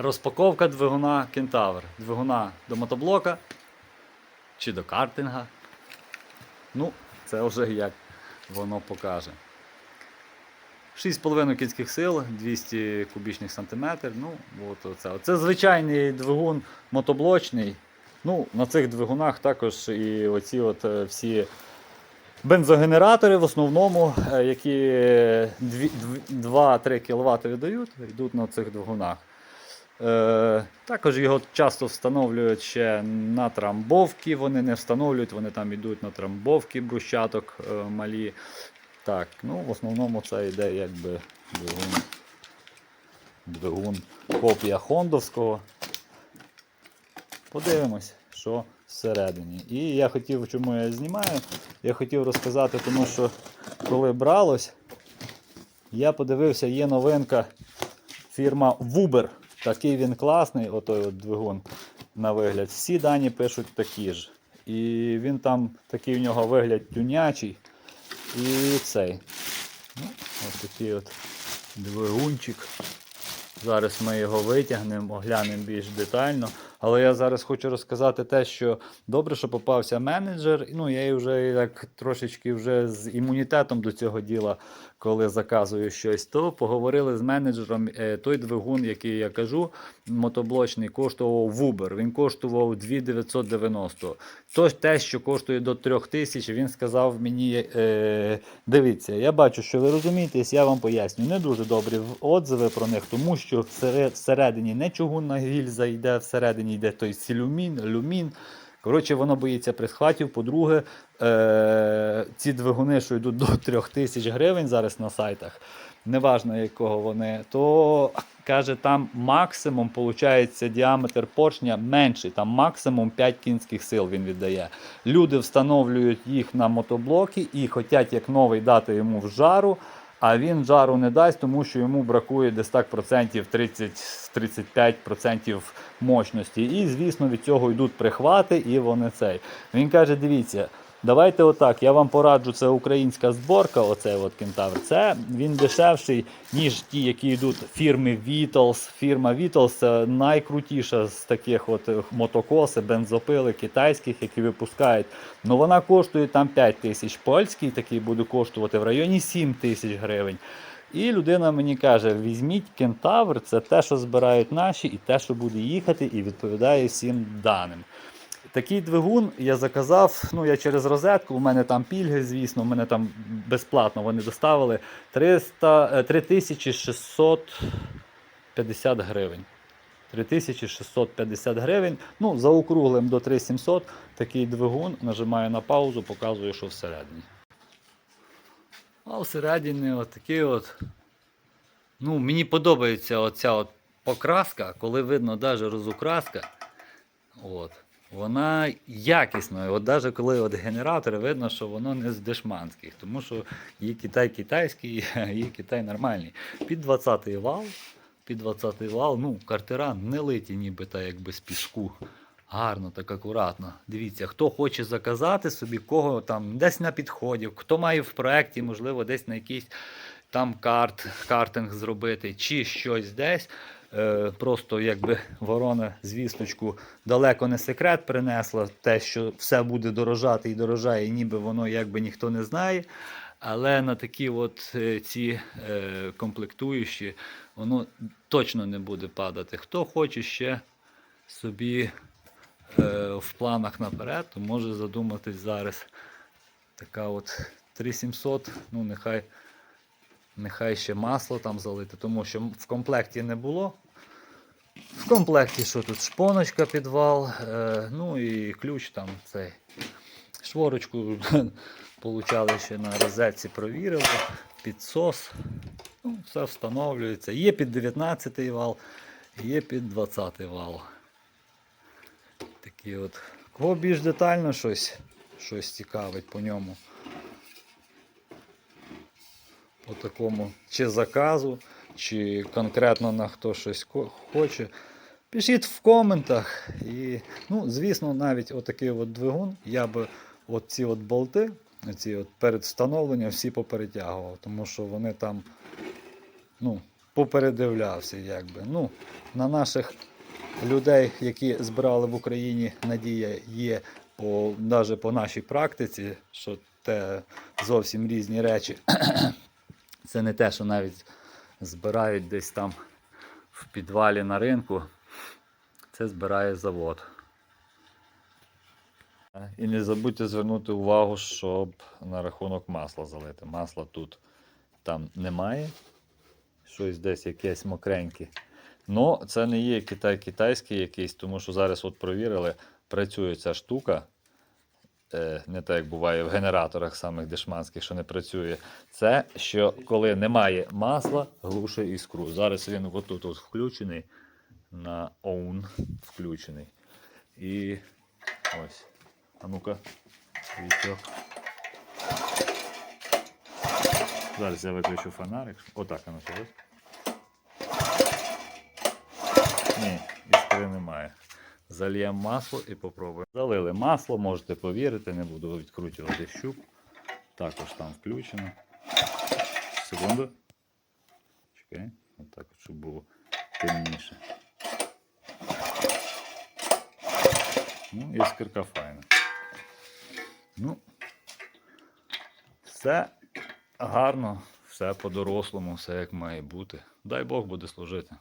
Розпаковка двигуна Кентавр. Двигуна до мотоблока чи до картинга. Ну, це вже як воно покаже. 6,5 кінських сил, 200 кубічних сантиметрів. Ну, от оце. Це звичайний двигун мотоблочний. Ну, на цих двигунах також і оці от е, всі бензогенератори в основному, е, які 2-3 кВт видають, йдуть на цих двигунах. Е, також його часто встановлюють ще на трамбовки, вони не встановлюють, вони там йдуть на трамбовки брусчаток е, малі. Так, ну в основному це йде якби двигун, двигун копія Хондовського. Подивимось, що всередині. І я хотів, чому я знімаю, я хотів розказати, тому що коли бралось, я подивився, є новинка фірма Wuber. Такий він класний, отой от двигун на вигляд. Всі дані пишуть такі ж. І він там такий у нього вигляд тюнячий. І цей. Ну, ось такий от двигунчик. Зараз ми його витягнемо, оглянемо більш детально. Але я зараз хочу розказати те, що добре, що попався менеджер. Ну, я вже як трошечки вже з імунітетом до цього діла, коли заказую щось, то поговорили з менеджером. Е, Той двигун, який я кажу, мотоблочний, коштував в Uber. Він коштував 2990. То те, що коштує до 3000, він сказав мені: е, дивіться, я бачу, що ви розумієтесь, я вам поясню. Не дуже добрі отзиви про них, тому що всередині не чугунна гільза йде, всередині йде той сілюмін, люмін. Коротше, воно боїться присхватів. По-друге, е- ці двигуни, що йдуть до 3000 гривень зараз на сайтах, неважно якого вони, то каже, там максимум виходить, діаметр поршня менший, там максимум 5 кінських сил він віддає. Люди встановлюють їх на мотоблоки і хочуть як новий дати йому в жару. А він жару не дасть, тому що йому бракує десь так процентів 30-35% мощності. І, звісно, від цього йдуть прихвати, і вони цей. Він каже: дивіться, давайте отак, я вам пораджу, це українська зборка, оцей от кентавр. Це він дешевший, ніж ті, які йдуть фірми Vitals. Фірма Vitals це найкрутіша з таких от мотокоси, бензопили китайських, які випускають. Ну вона коштує там 5 тисяч. Польський такий буде коштувати в районі 7 тисяч гривень. І людина мені каже: візьміть кентавр, це те, що збирають наші, і те, що буде їхати, і відповідає всім даним. Такий двигун я заказав. Ну, я через розетку, у мене там пільги, звісно, у мене там безплатно вони доставили 300, е, 3650 гривень. 3650 гривень. Ну, заокруглим до 3700 такий двигун. Нажимаю на паузу, показую, що всередині. А всередині от такий от. Ну, мені подобається оця от покраска, коли видно навіть розукраска. От. Вона якісна. От навіть коли от генератори, видно, що воно не з дешманських, тому що є Китай китайський, є Китай нормальний. Під 20-й вал, під 20-й вал, ну, картера не литі, ніби так, як без піску. Гарно, так акуратно. Дивіться, хто хоче заказати собі, кого там десь на підході, хто має в проєкті, можливо, десь на якийсь там карт, картинг зробити, чи щось десь. Е, просто якби ворона звісточку далеко не секрет принесла, те, що все буде дорожати і дорожає, ніби воно якби ніхто не знає. Але на такі от е, ці е, комплектуючі воно точно не буде падати. Хто хоче ще собі в планах наперед, то може задуматись зараз. Така от 3700, ну нехай, нехай ще масло там залити, тому що в комплекті не було. В комплекті що тут шпоночка підвал, е, ну і ключ там цей. Шворочку получали ще на розетці, провірили, підсос. Ну, все встановлюється. Є під 19 вал, є під 20 вал. Такі от. Кого більш детально щось, щось цікавить по ньому. По такому чи заказу, чи конкретно на хто щось хоче. Пишіть в коментах. І, ну, звісно, навіть отакий от двигун, я би от ці от болти, ці от перед всі поперетягував, тому що вони там, ну, попередивлявся, якби. Ну, на наших людей, які збирали в Україні, надія є по, навіть по нашій практиці, що це зовсім різні речі. Це не те, що навіть збирають десь там в підвалі на ринку. Це збирає завод. І не забудьте звернути увагу, щоб на рахунок масла залити. Масла тут там немає. Щось десь якесь мокреньке. Ну, це не є Китай китайський якийсь, тому що зараз от провірили, працює ця штука. Е, не так, як буває в генераторах самих дешманських, що не працює. Це що коли немає масла, глуше іскру. Зараз він отут от включений на OWN включений. І ось. А ну-ка, віток. Зараз я виключу фонарик. Отак воно ось. Ні, іскри немає. Зальємо масло і попробуємо. Залили масло, можете повірити, не буду відкручувати щуп. Також там включено. Секунду. Чекай, отак, от, щоб було темніше. Ну, іскрка файна. Ну, все гарно, все по-дорослому, все як має бути. Дай Бог буде служити.